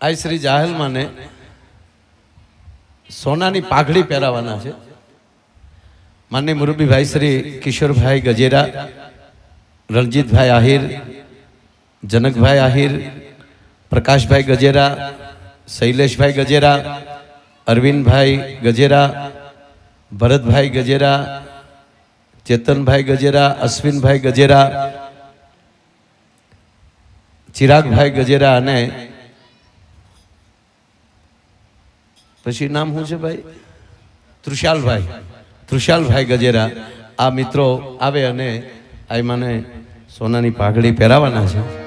આ શ્રી જાહેલમાને સોનાની પાઘડી પહેરાવાના છે. માન્ય મુરબીભાઈ શ્રી કિશોરભાઈ ગજેરા, રણજીતભાઈ આહિર, જનકભાઈ આહિર, પ્રકાશભાઈ ગજેરા, શૈલેષભાઈ ગજેરા, અરવિંદભાઈ ગજેરા, ભરતભાઈ ગજેરા, ચેતનભાઈ ગજેરા, અશ્વિનભાઈ ગજેરા, ચિરાગભાઈ ગજેરા અને પછી નામ શું છે ભાઈ? તૃષાલભાઈ. તૃષાલભાઈ ગજેરા. આ મિત્રો આવે અને આ સોનાની પાઘડી પહેરાવાના છે.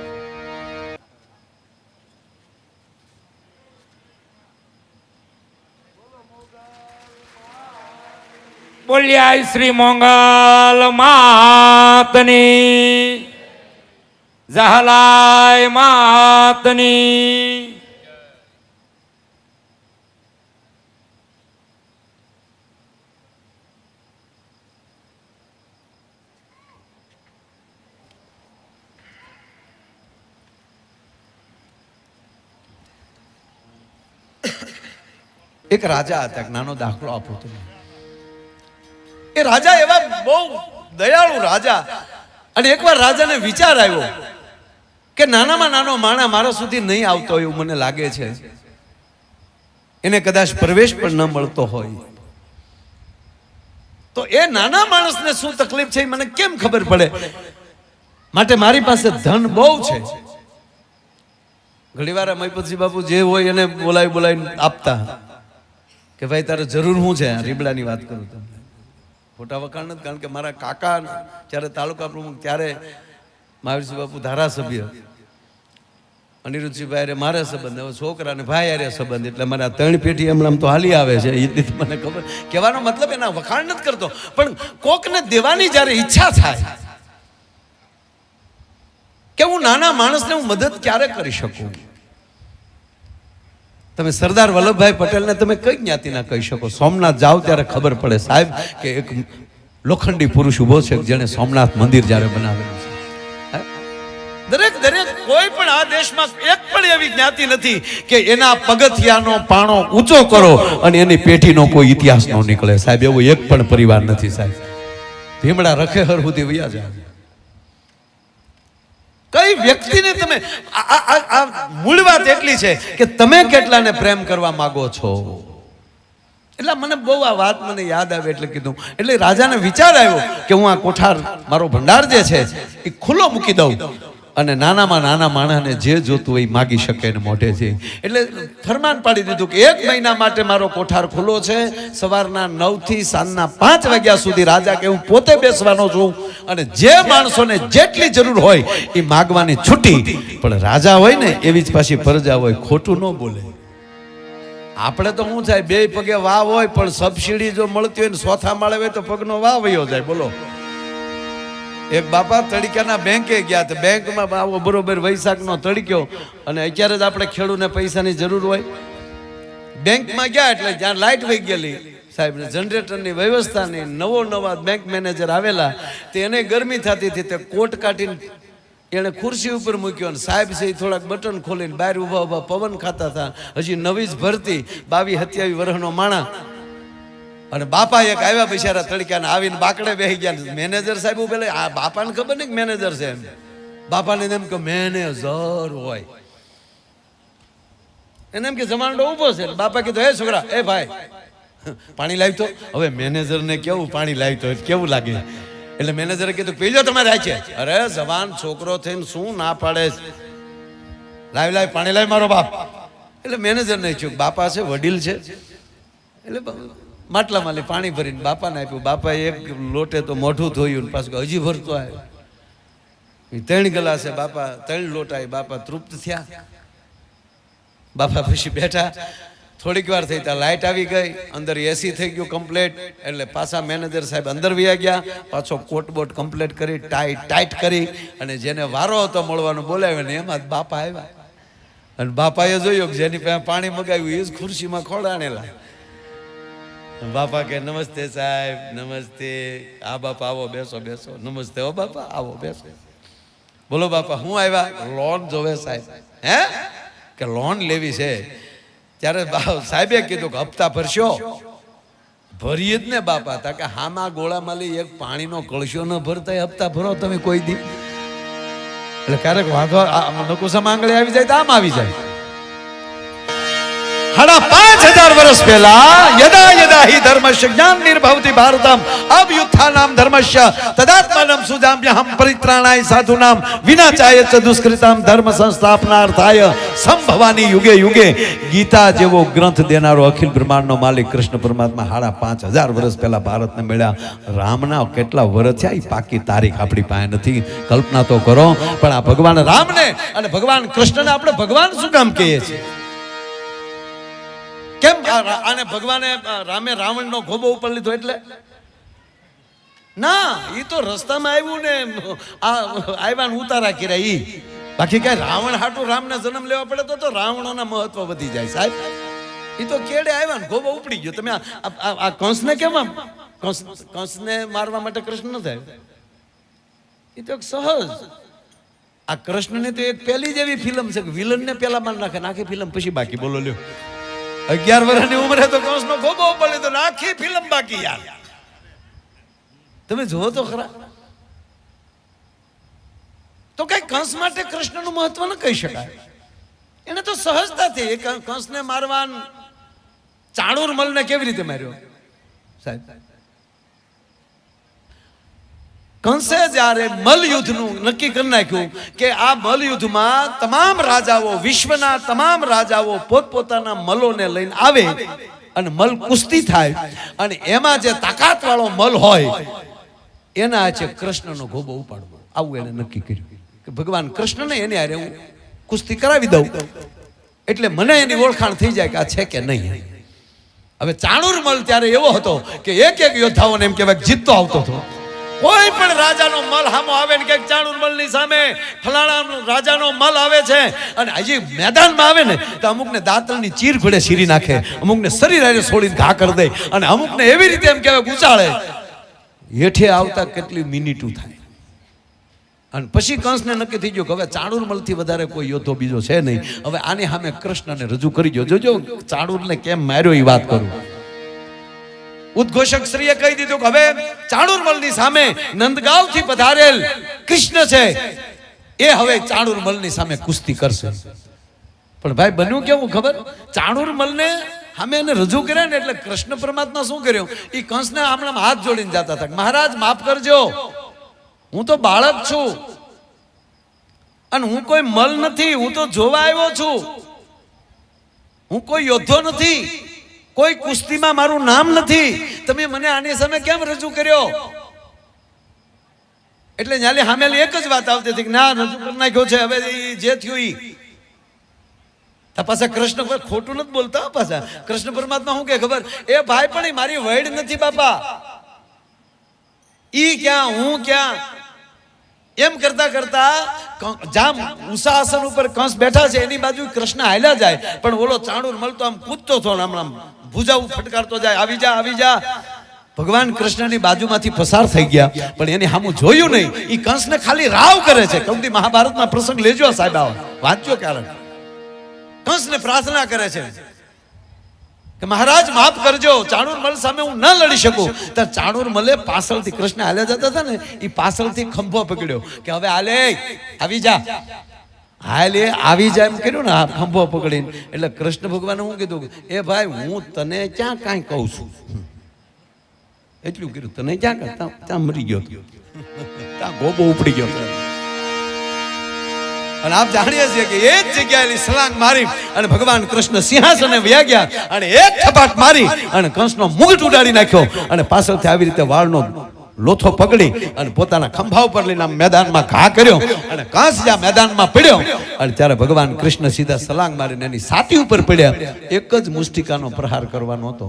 બોલ્યા શ્રી મોંગલ માતની. જહલાય માતની. એક રાજા હતા નાનો દાખલો આપો તમે એ રાજા એવા બહુ દયાળુ રાજા. અને એકવાર રાજાને વિચાર આવ્યો કે નાનામાં નાનો માણા મારા સુધી નહીં આવતો એવું મને લાગે છે. એને કદાચ પ્રવેશ પણ ન મળતો હોય. તો એ નાના માણસને શું તકલીફ છે મને કેમ ખબર પડે? માટે મારી પાસે ધન બહુ છે. ઘણીવાર મહીપતસિંહ બાપુ જે હોય એને બોલાવી બોલાવીને આપતા. કે ભાઈ, તારે જરૂર શું છે? રીબડાની વાત કરું તમને. ખોટા વખાણ નથી, કારણ કે મારા કાકા જ્યારે તાલુકા પ્રમુખ, ત્યારે મહાવીરસિંહ બાપુ ધારાસભ્ય. અનિરુદ્ધસિંહભાઈ હારે મારે સંબંધ, હવે છોકરા અને ભાઈ અરે સંબંધ, એટલે મારા ત્રણ પેઢી એમ આમ તો હાલી આવે છે, એ મને ખબર. કહેવાનો મતલબ એના વખાણ નથી કરતો, પણ કોકને દેવાની જ્યારે ઈચ્છા થાય, કે હું નાના માણસને હું મદદ ક્યારે કરી શકું? તમે સરદાર વલ્લભભાઈ પટેલને તમે કઈ જ્ઞાતિના કહી શકો? સોમનાથ જાઓ ત્યારે ખબર પડે સાહેબ કે એક લોખંડી પુરુષ ઊભો છે જેણે સોમનાથ મંદિર જ્યારે બનાવેલું છે. દરેક દરેક કોઈ પણ આ દેશમાં એક પણ એવી જ્ઞાતિ નથી કે એના પગથિયાનો પાણો ઊંચો કરો અને એની પેઢીનો કોઈ ઇતિહાસ ન નીકળે. સાહેબ, એવો એક પણ પરિવાર નથી સાહેબ. ભીમડા રખે હર સુધી વયા જાય. કઈ વ્યક્તિને તમે આ- મૂળ વાત એટલી છે કે તમે કેટલાને પ્રેમ કરવા માગો છો? એટલે મને બહુ આ વાત મને યાદ આવે એટલે કીધું. એટલે રાજાને વિચાર આવ્યો કે હું આ કોઠાર, મારો ભંડાર જે છે, એ ખુલ્લો મૂકી દઉં. અને નાનામાં નાના માણસને જે જોતું હોય માગી શકે ને મોઢેથી. એટલે ફરમાન પાડી દીધું કે એક મહિના માટે મારો કોઠાર ખુલ્લો છે. સવારના નવથી સાંજના પાંચ વાગ્યા સુધી રાજા કે હું પોતે બેસવાનો છું અને જે માણસોને જેટલી જરૂર હોય એ માગવાની છૂટી. પણ રાજા હોય ને એવી જ પાછી પ્રજા હોય, ખોટું ન બોલે. આપણે તો શું થાય, બે પગે વાવ હોય, પણ સબસિડી જો મળતી હોય ને ચોથા માળે તો પગનો વાવ વયો જાય, બોલો. એક બાપા તડકાના બેંકે ગયા તો બેંકમાં આવો બરોબર વૈશાખનો તડક્યો. અને અત્યારે જ આપણે ખેડૂતને પૈસાની જરૂર હોય. બેંકમાં ગયા એટલે જ્યાં લાઇટ વહી ગયેલી. સાહેબ જનરેટરની વ્યવસ્થાની નવો નવા બેંક મેનેજર આવેલા. તે એને ગરમી થતી હતી, તે કોટ કાઢીને એણે ખુરશી ઉપર મૂક્યો અને સાહેબ છે થોડાક બટન ખોલીને બહાર ઊભા ઊભા પવન ખાતા હતા. હજી નવી જ ભરતી. બાવી હત્યાવી વરહનો માણા અને બાપા એક આવ્યા બિચારા તડક્યાને આવીને બાકડે બેસી ગયા મેનેજર સાહેબ પેલા આ બાપાને ખબર નહીં મેનેજર છે એમ. બાપાને એમ કે મેનેજર હોય. એને એમ કે જમાડો ઊભો છે. બાપા કીધું, હે છોકરા, એ ભાઈ. પાણી લાવી તો. હવે મેનેજરને કેવું પાણી લાવી કેવું લાગે? એટલે મેનેજરે કીધું, પીજો તમારે આ છે અરે, જવાન છોકરો થઈને શું ના પાડે? લાવી લાવી, પાણી લાવી મારો બાપ. એટલે મેનેજર નહીં ચૂક બાપા છે, વડીલ છે. એટલે માટલામાં લી પાણી ભરીને બાપાને આપ્યું. બાપાએ એક લોટે તો મોઢું ધોયું ને પાછું હજી ભરતો આવ્યો ત્રણ ગલાસે બાપા, ત્રણ લોટા બાપા તૃપ્ત થયા. બાપા પછી બેઠા. થોડીક વાર થઈ ત્યાં લાઇટ આવી ગઈ. અંદર એસી થઈ ગયું કમ્પ્લેટ એટલે પાછા મેનેજર સાહેબ અંદર વ્યા ગયા. પાછો કોટબોટ કમ્પ્લેટ કરી ટાઈટ ટાઈટ કરી. અને જેને વારો હતો મળવાનો બોલાવ્યો ને એમાં બાપા આવ્યા. અને બાપાએ જોયું કે જેની પાસે પાણી મગાવ્યું એ જ ખુરશીમાં ખોડાણેલા બાપા કે, નમસ્તે સાહેબ, નમસ્તે. આ બાપા, આવો, બેસો બેસો. નમસ્તે ઓ બાપા, આવો, બેસો. બોલો, બાપા, હું આવ્યા? લોન જોવે સાહેબ. હે? કે લોન લેવી છે. ત્યારે સાહેબે કીધું કે, હપ્તા ભરશો. ભરીએ જ ને, બાપા. તા કે હામાં ગોળામાં લઈ એક પાણીનો કળશો ન ભરતા હપ્તા ભરો તમે કોઈ દી. એટલે ક્યારેક વાંધો નકુસા માંગળી આવી જાય તો આમ આવી જાય. સાડા પાંચ હજાર વર્ષ પહેલા યદા યદા હિ ધર્મશ જ્ઞાન નિર્ભવતી ભારતમ અભયુત્થાનામ ધર્મસ્ય તદાત્માનમ સુજામ્યહમ પરિત્રાણાય સાધુનામ વિનાચાય ચ દુષ્કૃતામ ધર્મ સંસ્થાપનાર્થાય સંભવાની યુગે યુગે ગીતા જેવો ગ્રંથ દેનારો અખિલ બ્રહ્માંડનો માલિક કૃષ્ણ પરમાત્મા સાડા પાંચ હજાર વર્ષ પહેલા ભારતને મળ્યા. રામના કેટલા વર્ષ થયા એ પાકી તારીખ આપણી પાસે નથી. કલ્પના તો કરો, પણ આ ભગવાન રામને અને ભગવાન કૃષ્ણને આપણે ભગવાન શું કામ કહીએ છીએ? કેમ? આને ભગવાને રામે રાવણનો ગોબો ઉપર લીધો એટલે? ના એ તો રસ્તામાં આવ્યું ને, આ આવ્યા ઉતારા કર્યા ઈ. બાકી કઈ રાવણ હાટું રામને જન્મ લેવા પડે તો તો રાવણોના મહત્વ વધી જાય, સાહેબ. એ તો કેડે આવ્યા ને ગોબો ઉપડી ગયો. તમે આ- કંસને કેમ આમ? કંસને મારવા માટે કૃષ્ણ થાય? એ તો એક સહજ. આ કૃષ્ણની તો એક પહેલી જ એવી ફિલ્મ છે કે વિલનને પહેલા માર નાખે ને આખી ફિલ્મ પછી બાકી. બોલો લ્યો. અગિયાર વર્ષની ઉંમરે તો કંસનો ગોબો લીધો તો આખી ફિલ્મ બાકી યાર. તમે જુઓ તો ખરા. તો કઈ કંસ માટે કૃષ્ણનું મહત્વ ન કહી શકાય. એને તો સહજતાથી કંસને મારવાનું ચાણુર મલને કેવી રીતે માર્યો? સાહેબ કંસે જ્યારે મલયુદ્ધનું નક્કી કરી નાખ્યું કે આ મલયુદ્ધમાં તમામ રાજાઓ, વિશ્વના તમામ રાજાઓ પોતપોતાના મલોને લઈને આવે અને મલ કુસ્તી થાય. અને એમાં જે તાકાત વાળો મલ હોય, એના છે કૃષ્ણનો ગોબો ઉપાડવો. આવું એને નક્કી કર્યું. કે ભગવાન કૃષ્ણને એને હારે હું કુસ્તી કરાવી દઉં. એટલે મને એની ઓળખાણ થઈ જાય કે આ છે કે નહીં. હવે ચાણુર મલ ત્યારે એવો હતો કે એક એક યોદ્ધાઓને એમ કહેવાય જીતતો આવતો હતો. કોઈ પણ રાજાનો મલ સામો આવે ને ક્યાંક ચાણુર મલની સામે ફલાણા રાજાનો મલ આવે છે અને હજી મેદાનમાં આવે ને, તો અમુકને દાંતલની ચીર ઘોડે સીરી નાખે, અમુકને શરીર આજે છોડીને ઘા કરી દે અને અમુકને એવી રીતે એમ કહેવાય ગુચાળે હેઠે આવતા કેટલી મિનિટું થાય. અને પછી કંસને નક્કી થઈ ગયું કે હવે ચાણુરમલથી વધારે કોઈ યોદ્ધો બીજો છે નહીં. હવે આની સામે કૃષ્ણને રજૂ કરી ગયો જોજો, ચાણુરને કેમ માર્યો એ વાત કરું. ઉદ્ઘોષક શ્રીએ કહી દીધું કે હવે ચાણુરમલની સામે નંદગાંવથી પધારેલ કૃષ્ણ છે. એ હવે ચાણુરમલની સામે કુસ્તી કરશે. પણ ભાઈ બન્યું કેવું ખબર? ચાણુરમલને અમે એને રજૂ કર્યા ને એટલે કૃષ્ણ પરમાત્મા શું કર્યું? એ કંસને હમણાં હાથ જોડીને જતા હતા મહારાજ, માફ કરજો. હું તો બાળક છું. અને હું કોઈ મલ નથી, હું તો જોવા આવ્યો છું. હું કોઈ યોદ્ધો નથી. કોઈ કુસ્તીમાં મારું નામ નથી. તમે મને આની સામે કેમ રજૂ કર્યો? એટલે ન્યાલી સામેલી એક જ વાત આવતી હતી કે ના, રજૂ કરી નાખ્યો છે. હવે જે થયું એ પાછા કૃષ્ણ પર ખોટું નથી બોલતા પાછા. કૃષ્ણ પરમાત્મા શું કે ખબર? એ ભાઈ પણ મારી વૈડ નથી બાપા. ઈ ક્યાં, હું ક્યાં? એમ કરતા કરતા જામ ઉષાસન ઉપર કંસ બેઠા છે, એની બાજુ કૃષ્ણ હાલ્યા જાય. પણ ઓલો ચાણુર મળતો આમ કૂદતો હતો ને ભુજાઓ ફટકારતો જાય, આવી જા આવી જા. ભગવાન કૃષ્ણની બાજુમાંથી પસાર થઈ ગયા, પણ એને હામું જોયું નહીં. એ કંસને ખાલી રાવ કરે છે. કૌંદી મહાભારતમાં પ્રસંગ લેજો સાહેબ આવો. વાંચજો ક્યારેક. કંસને પ્રાર્થના કરે છે કે મહારાજ, માફ કરજો, ચાણુર મલ સામે હું ન લડી શકું. તો ચાણુર મલે પાછળથી કૃષ્ણ હાલ્યા જતા હતા ને એ પાછળથી ખંભો પકડ્યો કે હવે હાલે, આવી જા. હાલે આવી જાય એમ કર્યું ને, આ ખંભો પકડીને. એટલે કૃષ્ણ ભગવાને શું કીધું? એ ભાઈ, હું તને ક્યાં કાંઈ કહું છું? એટલું કીધું તને ક્યાં ત્યાં મરી ગયો ત્યાં ગોબો ઉપડી ગયો અને આપ જાણીએ છીએ કે એ જ જગ્યાએ સલાંગ મારી અને ભગવાન કૃષ્ણ સિંહાસને વ્યા ગયા અને એક થપાટ મારી અને કંસનો મુગટ ઉડાડી નાખ્યો અને પાછળથી આવી રીતે વાળનો લોથો પકડી અને પોતાના ખંભા ઉપર લઈને મેદાનમાં ઘા કર્યો અને કાંસ જ્યાં મેદાનમાં પડ્યો. અને ત્યારે ભગવાન કૃષ્ણ સીધા સલાંગ મારીને એની સાતી ઉપર પડ્યા. એક જ મુષ્ટિકાનો પ્રહાર કરવાનો હતો.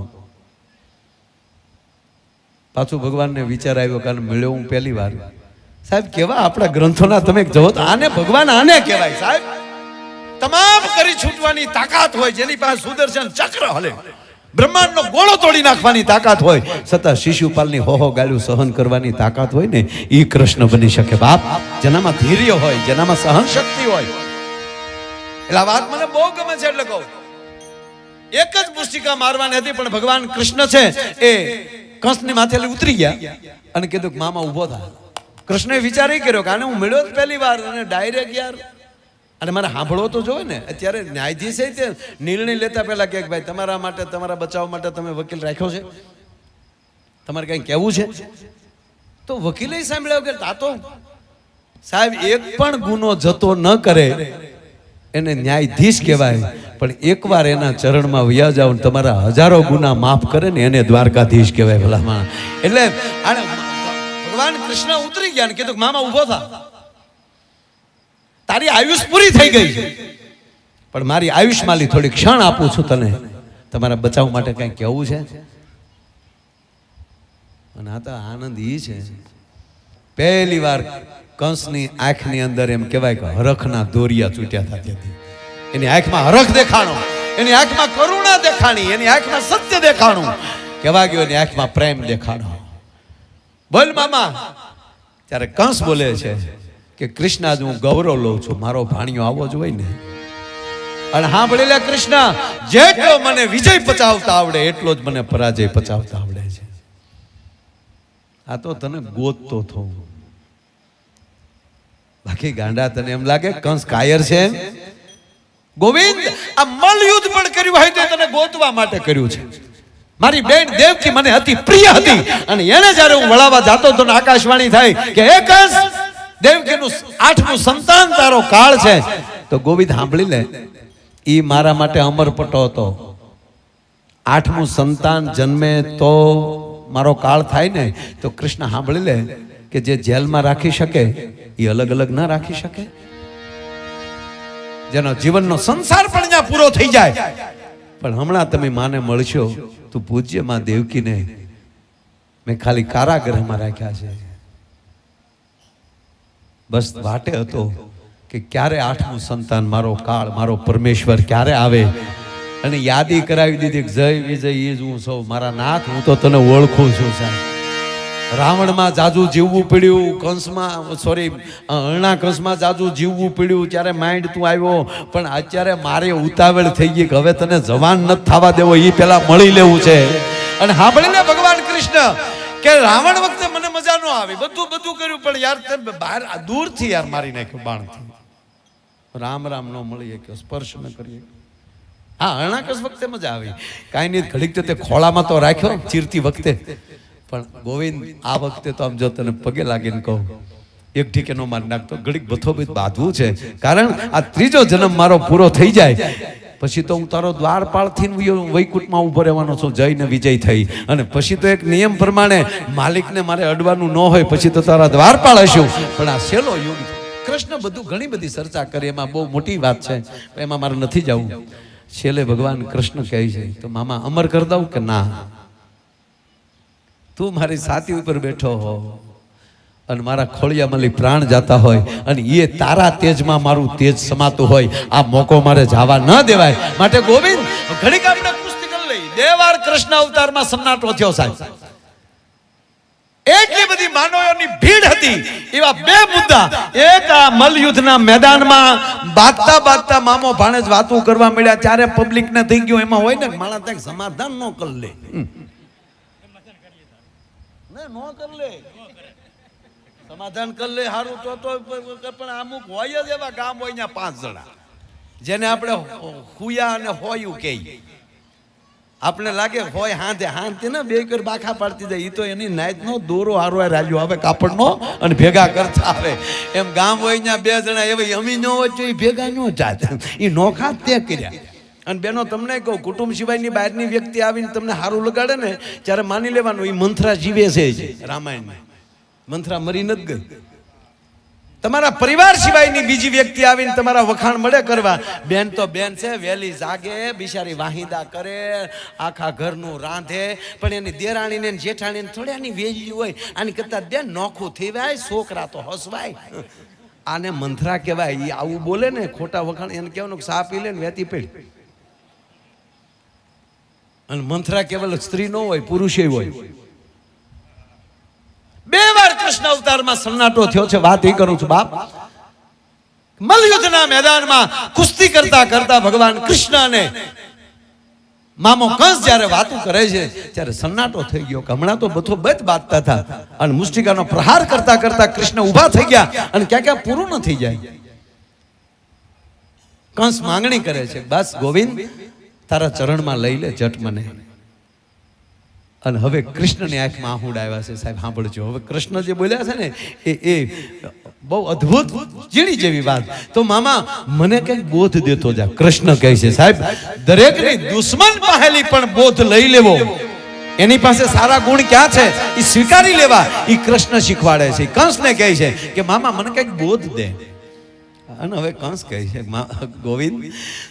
પાછું ભગવાનને વિચાર આવ્યો કારણ મળ્યો હું પહેલી વાર. સાહેબ, કેવા આપણા ગ્રંથોના તમે જવો તો આને ભગવાન આને કહેવાય સાહેબ. તમામ કરી છૂટવાની તાકાત હોય જેની પાસે સુદર્શન ચક્ર હલે. બ્રહ્માંડનો ગોળો તોડી નાખવાની તાકાત હોય. છતાં શિશુપાલની હોહો ગાળ્યું સહન કરવાની તાકાત હોય ને એ કૃષ્ણ બની શકે. બાપ, જેનામાં ધીર્ય હોય, જેનામાં સહન શક્તિ હોય. એટલે વાત મને બહુ ગમે છે એટલે કહું. એક જ પુસ્તિકા મારવાની હતી, પણ ભગવાન કૃષ્ણ છે, એ કંસની માથે ઉતરી ગયા અને કીધું કે મામા ઊભો થા. કૃષ્ણ વિચાર એ કર્યો કે આને હું મળ્યો પહેલી વાર અને ડાયરેક્ટ યાર અને મારે સાંભળવો તો જોવે ને. અત્યારે ન્યાયાધીશે તે નિર્ણય લેતા પહેલા કે ભાઈ, તમારા માટે, તમારા બચાવ માટે તમે વકીલ રાખ્યો છે. તમારે કંઈ કહેવું છે? તો વકીલે સાંભળ્યો કે આ તો સાહેબ, એક પણ ગુનો જતો ન કરે. એને ન્યાયાધીશ કહેવાય. પણ એકવાર એના ચરણમાં વ્યા જાવ ને તમારા હજારો ગુના માફ કરે ને એને દ્વારકાધીશ કહેવાય ભલામાં એટલે ભગવાન કૃષ્ણ ઉતરી ગયા ને કીધું મામા, ઊભો થા. તારી આયુષ પૂરી થઈ ગઈ. પણ મારી આયુષ્માલી થોડી ક્ષણ આપું છું તને. તમારા બચાવ માટે કંઈ કહેવું છે? અને આ તો આનંદ ઈ છે. પહેલી વાર કંસની આંખની અંદર એમ કહેવાય કે હરખના દોરિયા તૂટ્યા હતા ત્યાંથી. એની આંખમાં હરખ દેખાણો, એની આંખમાં કરુણા દેખાણી, એની આંખમાં સત્ય દેખાણું. કહેવા ગયો એની આંખમાં પ્રેમ દેખાણો. બોલ મામા. ત્યારે કંસ બોલે છે કે કૃષ્ણ આજ હું ગૌરવ લઉં છું. મારો ભાણિયો આવો જ હોય ને. અને સાંભળી લે કૃષ્ણ, જેટલો મને વિજય પચાવતા આવડે, એટલો જ મને પરાજય પચાવતા આવડે છે. આ તો તને ગોતતો થવું બાકી ગાંડા તને એમ લાગે કંસ કાયર છે ગોવિંદ, આ મલયુદ્ધ પણ કર્યું હોય તો તને ગોતવા માટે કર્યું છે. મારી બેન દેવકી મને અતિ પ્રિય હતી. અને એને જ્યારે હું વળાવા જાતો તો આકાશવાણી થાય કે એ કંસ દેવકીનું આઠમું સંતાન તારો કાળ છે. તો ગોવિંદ સાંભળી લે એ મારા માટે અમરપટો હતો. આઠમું સંતાન જન્મે તો મારો કાળ થાય ને તો કૃષ્ણ સાંભળી લે કે જે જેલમાં રાખી શકે એ અલગ અલગ ના રાખી શકે. જેનો જીવનનો સંસાર પણ ત્યાં પૂરો થઈ જાય. પણ હમણાં તમે માને મળશો તો પૂજ્યમાં દેવકીને મેં ખાલી કારાગૃહમાં રાખ્યા છે. બસ વાટે હતો કે ક્યારે આઠમું સંતાન, મારો કાળ, મારો પરમેશ્વર ક્યારે આવે? અને યાદી કરાવી દીધી કે જય વિજય એ જ હું સૌ, મારા નાથ, હું તો તને ઓળખું છું સાહેબ. રાવણમાં જાજુ જીવવું પડ્યું, કંસમાં સોરી અરણા કંસમાં જાજુ જીવવું પડ્યું, ત્યારે માઇન્ડ તું આવ્યો, પણ અત્યારે મારે ઉતાવળ થઈ ગઈ કે હવે તને જવાન નથી થવા દેવો એ પેલા મળી લેવું છે. અને સાંભળીને ભગવાન કૃષ્ણ કે રાવણ વખતે ન આવી. બધું બધું કર્યું, પણ યાર તે બહાર દૂરથી યાર મારી નાખ્યું બાણથી. રામ રામ ન મળી શક્યો સ્પર્શ ન કરી શક્યો. હા અણાકસ વખતે મજા આવી. કાંઈ નહીં, ઘડીક તો તે ખોળામાં તો રાખ્યો, ચીરતી વખતે. પણ ગોવિંદ, આ વખતે તો આમ જો તને પગે લાગીને કહું. એક ઠીકે નો માર નાખતો. ઘડીક બથોબીત બાંધવું છે. કારણ આ ત્રીજો જન્મ મારો પૂરો થઈ જાય. પછી તો હું તારો દ્વારપાળથી વૈકુંઠમાં ઊભો રહેવાનો છું, જઈને વિજય થઈ. અને પછી તો એક નિયમ પ્રમાણે માલિકને મારે અડવાનું ન હોય, પછી તો તારા દ્વારપાળ હશું. પણ આ છેલ્લો યુગ કૃષ્ણ બધું ઘણી બધી ચર્ચા કરી, એમાં બહુ મોટી વાત છે. એમાં મારે નથી જવું. છેલ્લે ભગવાન કૃષ્ણ કહે છે, તો મામા, અમર કરી દઉં કે ના? તું મારી સાથી ઉપર બેઠો હો. અને મારા ખોળિયામાંથી પ્રાણ જાતા હોય અને એ તારા તેજમાં મારું તેજ સમાતું હોય. આ મોકો મારે જવા ન દેવાય. માટે ગોવિંદ ઘડીક આપણે પુસ્તિકલ લઈ. દેવાર કૃષ્ણ અવતારમાં સન્નાટો થયો સાહેબ. એટલી બધી માનવોની ભીડ હતી. એવા બે મુદ્દા. એક આ મલયુદ્ધના મેદાનમાં બાગતા બાગતા મામો ભાણેજ વાતું કરવા મળ્યા. ત્યારે પબ્લિક ને થઈ ગયું. એમાં હોય ને માણસ ત્યાં સમાધાન ન કરી લે. ન કરી લે. સમાધાન કરી લે સારું તો તો, પણ અમુક હોય જ એવા ગામ હોય ત્યાં પાંચ જણા. જેને આપણે હુયા અને હોયું કે આપણે લાગે હોય હાંધે હાંધે ને બે કર બાખા પાડતી જાય એ તો એની નાઈતનો દોરો હારો રાલ્યો આવે, કાપડનો, અને ભેગા કરતા આવે. એમ ગામ હોય ત્યાં બે જણા, એવા અમી ન હોય ઈ ભેગા ન જાત. એ નોખા તે કર્યા. અને બેનો તમને કહું, કુટુંબ સિવાયની બહારની વ્યક્તિ આવીને તમને સારું લગાડે ને, ત્યારે માની લેવાનું એ મંથરા જીવે છે રામાયણમાં. મંથરા મરી નથી ગઈ. તમારા પરિવાર સિવાયની બીજી વ્યક્તિ આવીને તમારા વખાણ મળે કરવા. બેન તો બેન છે વહેલી જાગે, બિચારી વાહિંદા કરે, આખા ઘરનું રાંધે. પણ એની દેરાણીને જેઠાણીને જેઠાણીને આની વેજી હોય. આની કરતા બેન નોખું થેવાય, છોકરા તો હસવાય. આને મંથરા કહેવાય એ આવું બોલે ને, ખોટા વખાણ એને કહેવાનું સા પી લે ને વેતી પડી. અને મંથરા કેવલ સ્ત્રી ન હોય, પુરુષે હોય. બે વાર કૃષ્ણ અવતારમાં સન્નાટો થયો છે, વાત એ કરું છું, બાપ. મલયુદ્ધના મેદાનમાં કુસ્તી કરતા કરતા ભગવાન કૃષ્ણ મામો કંસ જ્યારે વાતો કરે છે, ત્યારે સન્નાટો થઈ ગયો. કે હમણાં તો બધો બધ બાંધતા હતા. અને મુષ્ટિકાનો પ્રહાર કરતા કરતા કૃષ્ણ ઊભા થઈ ગયા અને ક્યાં ક્યાં પૂરું ન થઈ જાય. કંસ માંગણી કરે છે, બસ ગોવિંદ, તારા ચરણમાં લઈ લે જટ મને. અને હવે કૃષ્ણની આંખમાં આહુડ આવ્યા છે, સાહેબ, સાંભળજો. હવે કૃષ્ણ જે બોલ્યા છે ને, એ એ બહુ અદ્ભુત જીણી જેવી વાત. તો મામા, મને કંઈક બોધ દેતો જા. કૃષ્ણ કહે છે, સાહેબ, દરેકની દુશ્મન પાહેલી પણ બોધ લઈ લેવો. એની પાસે સારા ગુણ ક્યાં છે? એ સ્વીકારી લેવા. એ કૃષ્ણ શીખવાડે છે. કંસને કહે છે કે, મામા, મને કંઈક બોધ દે. અને હવે કંસ કહે છે, "મા- ગોવિંદ,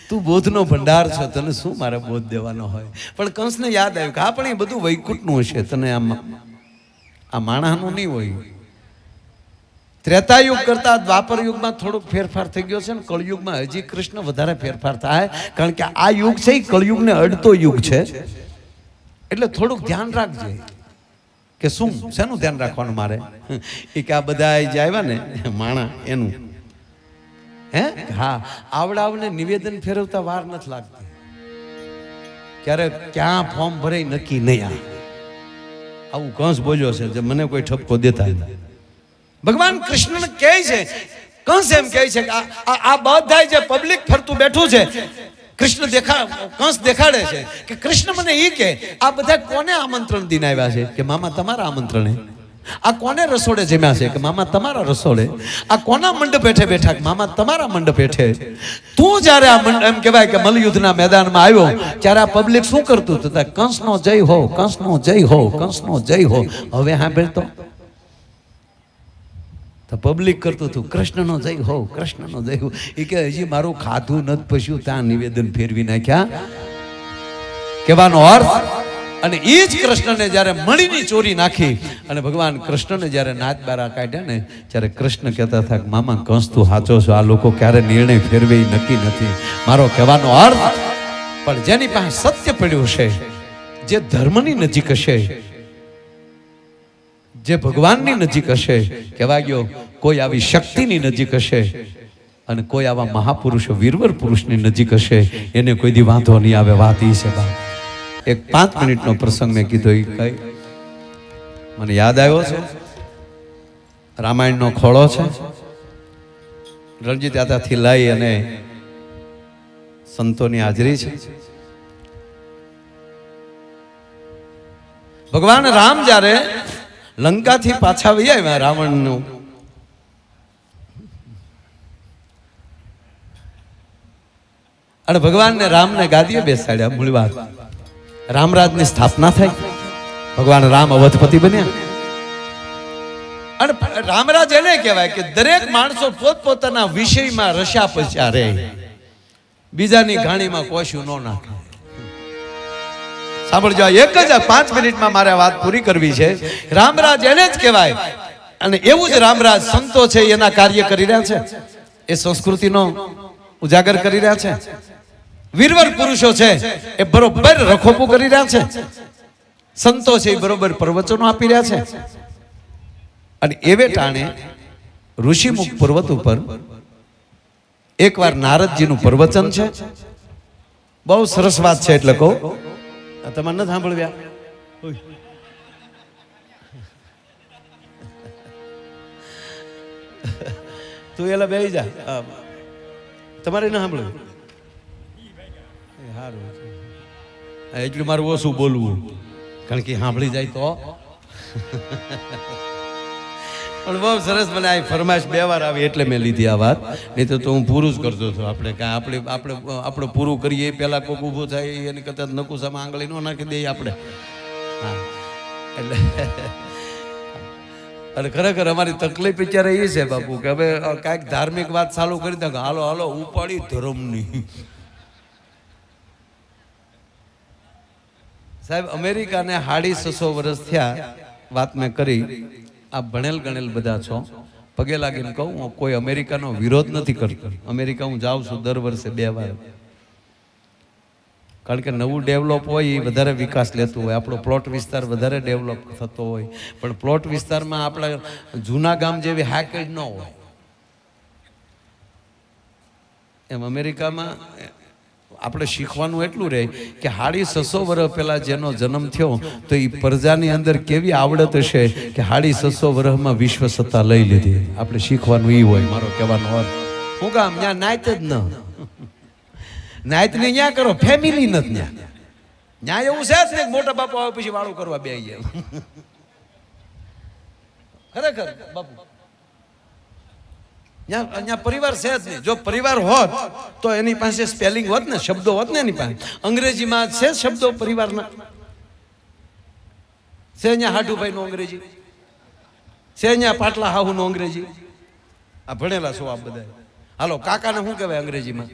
તું બોધનો ભંડાર છો, તને શું મારે બોધ દેવાનો હોય? પણ કંસને યાદ આવ્યું કે આ પણ એ બધું વૈકુંઠનું હશે, તને આમ આ માણસનું નહીં હોય. ત્રેતાયુગ કરતા દ્વાપર યુગમાં થોડોક ફેરફાર થઈ ગયો છે ને, કળયુગમાં હજી કૃષ્ણ વધારે ફેરફાર થાય, કારણ કે આ યુગ છે એ કળયુગને અડતો યુગ છે. એટલે થોડુંક ધ્યાન રાખજે કે શું, શેનું ધ્યાન રાખવાનું મારે? એ કે આ બધા જે આવ્યા ને, માણા, એનું. હે? હા. આવડાવને નિવેદન ફેરવતા વાર નથી લાગતી. ક્યારે ક્યાં ફોર્મ ભરાય નક્કી નહીં આ આવું કંસ બોલ્યો છે જે મને કોઈ ઠપકો દેતા ભગવાન કૃષ્ણ કહે છે, કંસ એમ કહે છે આ- બધા જે પબ્લિક ફરતું બેઠું છે, કૃષ્ણ દેખા કંસ દેખાડે છે કે કૃષ્ણ મને એ કે આ બધા કોને આમંત્રણ દિન આવ્યા છે? કે મામા, તમારા આમંત્રણે? આ કોને રસોડે જમ્યા છે? કે મામા તમારા રસોડે? આ કોના મંડપ બેઠે? બેઠા મામા તમારા મંડપ હેઠે તું જ્યારે આ એમ કહેવાય કે મલયુદ્ધના મેદાનમાં આવ્યો, ત્યારે આ પબ્લિક શું કરતું હતું? કંસનો જય હો, કંસનો જય હો, કંસનો જય હો. હવે સાંભળતો તો. પબ્લિક કરતું હતું, કૃષ્ણનો જય હો, કૃષ્ણનો જય હો. એ કે, હજી મારું ખાધું નથી પશ્યું ત્યાં નિવેદન ફેરવી નાખ્યા. કહેવાનો અર્થ અને એ જ કૃષ્ણને જ્યારે મણીની ચોરી નાખી અને ભગવાન કૃષ્ણને જ્યારે નાચ બારા કાઢ્યા ને, ત્યારે કૃષ્ણ કહેતા હતા મામા, કંસ તું સાચો છો? આ લોકો ક્યારે નિર્ણય ફેરવે નક્કી નથી. મારો કહેવાનો અર્થ, પણ જેની પાસે સત્ય પડ્યું છે જે ધર્મની નજીક હશે, જે ભગવાનની નજીક હશે કહેવા ગયો, કોઈ આવી શક્તિની નજીક હશે અને કોઈ આવા મહાપુરુષો, વીરવર પુરુષની નજીક હશે. એને કોઈ દી વાંધો નહીં આવે. વાત એ છે બા એક પાંચ મિનિટનો પ્રસંગ મેં કીધો એ કઈ. મને યાદ આવ્યો છે. રામાયણનો ખોળો છે. રણજીત દાદાથી લઈ અને સંતોની હાજરી છે. ભગવાન રામ જ્યારે લંકાથી પાછા વહી આવ્યા રાવણનું, અને ભગવાનને રામને ગાદીએ બેસાડ્યા, મૂળ વાત. રામરાજની સ્થાપના થઈ. ભગવાન રામ અવધપતિ બન્યા. અને રામરાજ એને કહેવાય કે દરેક માણસો પોતપોતાના વિષયમાં રસ્યા પચ્યા રહે. બીજાની ઘાણીમાં કોશું ન નાખે. સાંભળજો એક જ પાંચ મિનિટમાં મારે વાત પૂરી કરવી છે. રામરાજ એને જ કહેવાય. અને એવું જ રામરાજ સંતો છે, એના કાર્ય કરી રહ્યા છે. એ સંસ્કૃતિનો ઉજાગર કરી રહ્યા છે. વીરવર પુરુષો છે, એ બરોબર રખોપું કરી રહ્યા છે. સંતો છે એ બરોબર પ્રવચનો આપી રહ્યા છે. અને એવે ટાણે ઋષિમુખ પર્વત ઉપર એકવાર નારદજીનું પ્રવચન છે. બહુ સરસ વાત છે એટલે કહું. તમારે નથી સાંભળવ્યા? તું એલા બે જા. તમારે ના સાંભળ્યું? સારું એટલું મારું ઓછું બોલવું. કારણ કે સાંભળી જાય તો. પણ બહુ સરસ મને આ ફરમાશ બે વાર આવી એટલે મેં લીધી આ વાત. નહીં તો હું પૂરું જ કરતો હતો. આપણે કાંઈ આપણે આપણે આપણે પૂરું કરીએ, પહેલાં કોક ઊભું થાય, એની કદાચ નકુસામાં આંગળી ન નાખી દઈએ આપણે. હા. એટલે અને ખરેખર અમારી તકલીફ અત્યારે એ છે બાપુ કે હવે કાંઈક ધાર્મિક વાત ચાલુ કરી દે હાલો હાલો, ઉપાડી ધર્મની. સાહેબ, અમેરિકાને હાડી છસો વર્ષ થયા, વાત મેં કરી. આ ભણેલ ગણેલ બધા છો. પગે લાગીને કહું, હું કોઈ અમેરિકાનો વિરોધ નથી કરતો. અમેરિકા હું જાઉં છું દર વર્ષે બે વાર. કારણ કે નવું ડેવલપ હોય, એ વધારે વિકાસ લેતું હોય. આપણો પ્લોટ વિસ્તાર વધારે ડેવલપ થતો હોય. પણ પ્લોટ વિસ્તારમાં આપણા જૂના ગામ જેવી હાકેજ ન હોય. એમ અમેરિકામાં આપણે શીખવાનું એટલું રહે કે હાડી સસો વર્ષ પહેલાં જેનો જન્મ થયો, તો એ પ્રજાની અંદર કેવી આવડત હશે કે હાડી સસો વર્ષમાં વિશ્વ સત્તા લઈ લીધી. આપણે શીખવાનું એ હોય, મારો કહેવાનો અર્થ. હું કામ ત્યાં નાયત જ ન. નાયત ને ત્યાં કરો ફેમિલી નથી ત્યાં ત્યાં એવું છે જ ને, મોટા બાપુ આવે પછી વાળું કરવા બે ગયા ખરેખર, બાપુ. ત્યાં પરિવાર છે જ નહીં. જો પરિવાર હોત, તો એની પાસે સ્પેલિંગ હોત ને, શબ્દો હોત ને એની પાસે. અંગ્રેજીમાં છે શબ્દો પરિવારના. છે અહીંયા હાડુભાઈનું અંગ્રેજી. છે અહીંયા પાટલા હાહુનું અંગ્રેજી. આ ભણેલા છો આપ બધા હાલો, કાકાને શું કહેવાય અંગ્રેજીમાં?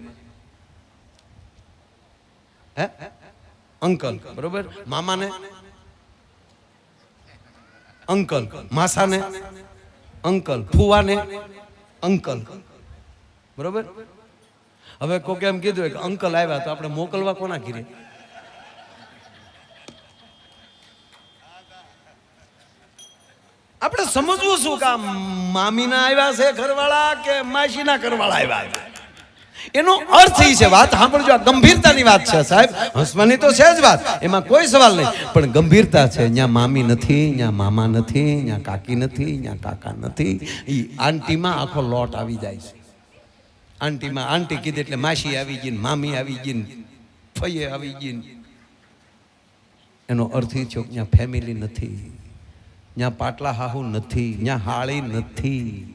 હે? અંકલ. બરોબર? મામાને? અંકલ. માસાને? અંકલ. ફુવાને? અંકલ. બરોબર? હવે કોકે એમ કીધું કે અંકલ આવ્યા તો આપણે મોકલવા કોના ઘીરે? આપણે સમજવું શું કે મામીના આવ્યા છે ઘરવાળા કે માસીના ઘરવાળા આવ્યા એનો અર્થ એ છે, વાત સાંભળજો, આ ગંભીરતાની વાત છે સાહેબ. હસવાની તો છે જ વાત, એમાં કોઈ સવાલ નહીં. પણ ગંભીરતા છે ત્યાં મામી નથી ત્યાં મામા નથી ત્યાં કાકી નથી ત્યાં કાકા નથી. એ આંટીમાં આખો લોટ આવી જાય છે. આંટીમાં આંટી કીધી એટલે માસી આવી ગઈ મામી આવી ગઈ ફઈએ આવી ગઈ એનો અર્થ એ છે ત્યાં ફેમિલી નથી ત્યાં પાટલા હાહુ નથી ત્યાં હાળી નથી.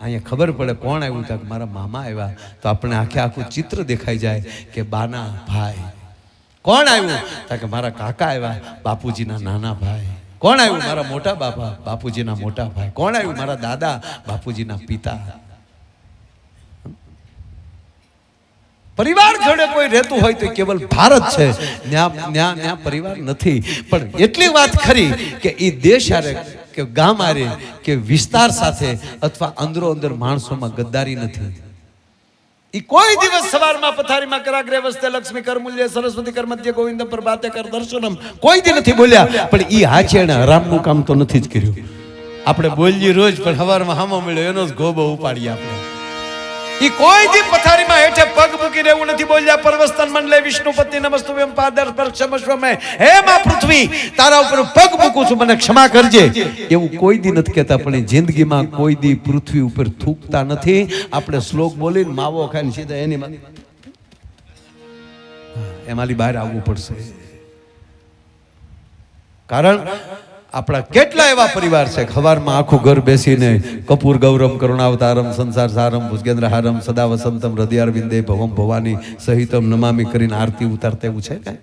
અહીંયા ખબર પડે કોણ આવ્યું ત્યાં? મારા મામા આવ્યા. તો આપણે આખે આખું ચિત્ર દેખાઈ જાય કે બાના ભાઈ. કોણ આવ્યું? તો કે મારા કાકા આવ્યા, બાપુજીના નાના ભાઈ. કોણ આવ્યું? મારા મોટા બાપા, બાપુજીના મોટા ભાઈ. કોણ આવ્યું? મારા દાદા, બાપુજીના પિતા. પરિવાર જોડે કોઈ રહેતું હોય તો કેવલ ભારત છે. ન્યા ન્યા ન્યા પરિવાર નથી. પણ એટલી વાત ખરી કે એ દેશ આરે કે ગામ આરે કે વિસ્તાર સાથે અથવા અંદરો અંદર માણસોમાં ગદ્દારી નથી. ઈ કોઈ દિવસ સવારમાં પથારીમાં કરાગ્રે વસ્તે લક્ષ્મી કર મૂલ્ય સરસ્વતી કરમધ્ય ગોવિંદ પર બાતે કર દર્શનમ. કોઈ દી નથી બોલ્યા પણ ઈ હાચે એને હરામનું કામ તો નથી જ કર્યું. આપણે બોલીએ રોજ પણ સવારમાં હામો મળ્યો એનો જ ગોબો ઉપાડીએ આપણે. ઈ કોઈ દી પથારીમાં હેઠે પગ મૂકીને એવું નથી. બોલ્યા પરવસ્તન મંડલે વિષ્ણુપતિ નમસ્તુ એમ પાદર પર ક્ષમસ્વ મેં હે માં પૃથ્વી, તારા ઉપર પગ મૂકું છું. મને ક્ષમા કરજે. એવું કોઈ દી નથી કહેતા, પણ જિંદગીમાં કોઈ દી પૃથ્વી ઉપર થૂકતા નથી. આપણે શ્લોક બોલીને માવો ખાઈને સીધા એની એમાંથી બહાર આવવું પડશે. કારણ આપણા કેટલા એવા પરિવાર છે? ખવારમાં આખું ઘર બેસીને કપૂર ગૌરમ કરુણાવતારમ સંસાર સારમ ભુજગેન્દ્ર હારમ સદા વસંતમ હૃદયારવિંદે ભવમ ભવાની સહિતમ નમામી કરીને આરતી ઉતારતા એવું છે કાંઈ?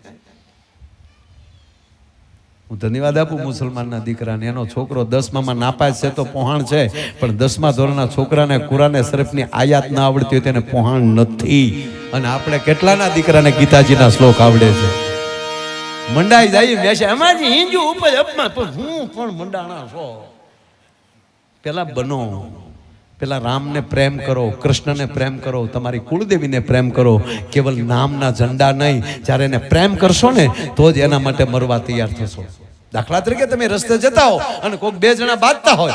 હું ધન્યવાદ આપું મુસલમાનના દીકરાને. એનો છોકરો દસમામાં નાપાસ છે તો પોહાણ છે પણ દસમા ધોરણના છોકરાને કુરાને શરીફની આયાત ના આવડતી હોય તેને પોહાણ નથી. અને આપણે કેટલાના દીકરાને ગીતાજીના શ્લોક આવડે છે? મંડાઈ જાય બેસે એમાંથી હિન્દુ ઉપર અપમાન. પણ હું પણ મંડાણા છો. પેલા બનો. પેલા રામને પ્રેમ કરો, કૃષ્ણને પ્રેમ કરો, તમારી કુળદેવીને પ્રેમ કરો. કેવલ નામના ઝંડા નહીં. જ્યારે એને પ્રેમ કરશો ને, તો જ એના માટે મરવા તૈયાર થશો. દાખલા તરીકે તમે રસ્તે જતા હો અને કોઈક બે જણા બાંધતા હોય.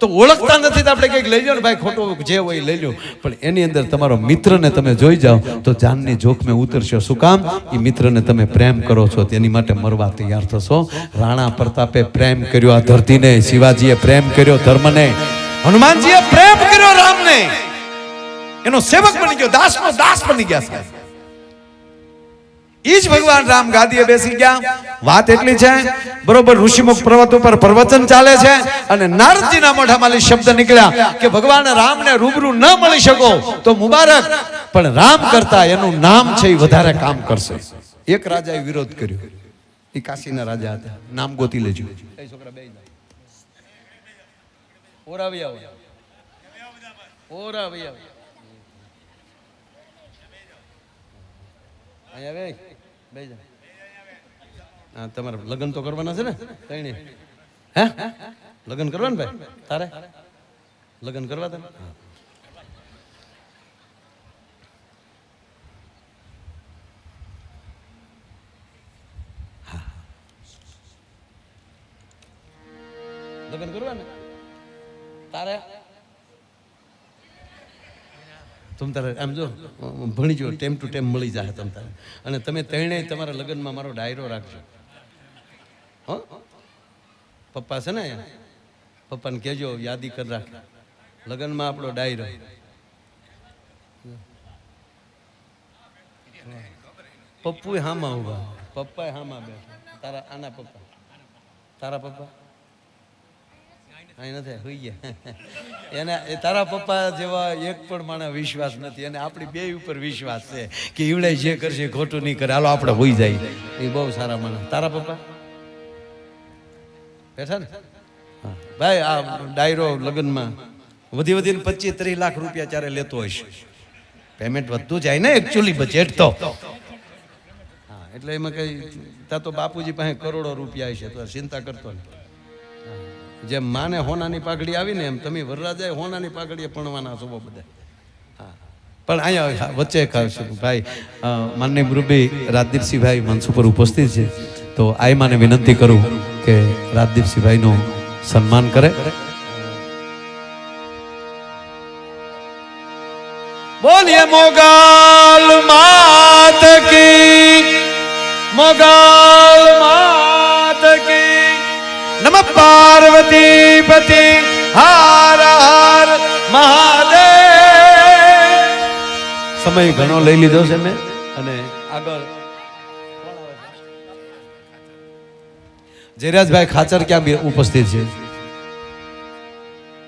તો ઓળખતા નથી તો આપણે કંઈક લઈ લો ને ભાઈ, ખોટું જે હોય લઈ લો પણ એની અંદર તમારો મિત્રને તમે જોઈ જાઓ, તો જાનની જોખમે ઉતરશો. શું કામ? એ મિત્રને તમે પ્રેમ કરો છો, તેની માટે મરવા તૈયાર થશો. રાણા પ્રતાપે પ્રેમ કર્યો આ ધરતીને, શિવાજીએ પ્રેમ કર્યો ધર્મને. હનુમાનજીએ પ્રેમ કર્યો રામને. એનો સેવક બની ગયો, દાસનો દાસ બની ગયા સાહેબ ઈ ભગવાન રામ ગાદીએ બેસી ગયા. વાત એટલી છે, બરોબર ઋષિમુખ પર્વત ઉપર પ્રવચન ચાલે છે અને નારદજીના મોઢામાં શબ્દ નીકળ્યા કે ભગવાન રામને રૂબરૂ ન મળી શકો તો મુબારક. પણ રામ કરતા એનું નામ છે એ વધારે કામ કરશે. એક રાજાએ વિરોધ કર્યો. એ કાશીના રાજા હતા. નામ ગોતી લેજો. ઓરાવી આવો ઓરાવી આવો અહીંયા હા તમારે લગ્ન તો કરવાના છે ને? કઈ હે? લગ્ન કરવા ભાઈ? તારે? લગ્ન કરવા. હા. લગ્ન કરવા ને તારે? તમ તારે આમ જો ભણીજો ટેમ ટુ ટેમ મળી જાય તમ તારે. અને તમે તેણે તમારા લગ્નમાં મારો ડાયરો રાખજો. હો? પપ્પા છે ને પપ્પાને કહેજો, યાદી કરી રાખ. લગ્નમાં આપણો ડાયરો. પપ્પુ હામાં ઊભા પપ્પા હામાં બેઠા. તારા આના પપ્પા. તારા પપ્પા? અહીં નથી, હોઈ ગયા. એને, એ તારા પપ્પા જેવા એક પણ માણસ વિશ્વાસ નથી, અને આપણી બે ઉપર વિશ્વાસ છે કે ઈવડે જે કરશે ખોટું નહીં કરે. હાલો, આપણે હોઈ જાય. એ બહુ સારા માણસ. તારા પપ્પા? બેઠા ને. ભાઈ, આ ડાયરો લગ્નમાં વધી વધીને પચીસ ત્રીસ લાખ રૂપિયા ત્યારે લેતો હશે. પેમેન્ટ વધતું જાય ને એકચ્યુઅલી બજેટ તો. એટલે એમાં કઈ તા તો બાપુજી પાસે કરોડો રૂપિયા છે તો ચિંતા કરતો નહીં. જેમ માને હોનાની પાઘડી આવીને એમ તમે વરરાજાએ હોનાની પાઘડીએ પણવાના છો બધા. પણ અહીંયા વચ્ચે ખાવશે ભાઈ માનની મુરબી રાજદીપસિંહભાઈ મંચ ઉપર ઉપસ્થિત છે. તો આઈ માને વિનંતી કરું કે રાજદીપસિંહભાઈનું સન્માન કરે. બોલીએ મોગલ માત કી, મોગલ માત કી. નમ પાર્વતી હાર હાર મહાદેવ સમય ઘણો લઈ લીધો છે મેં, અને આગળ જયરાજભાઈ ખાચર ક્યાં ઉપસ્થિત છે?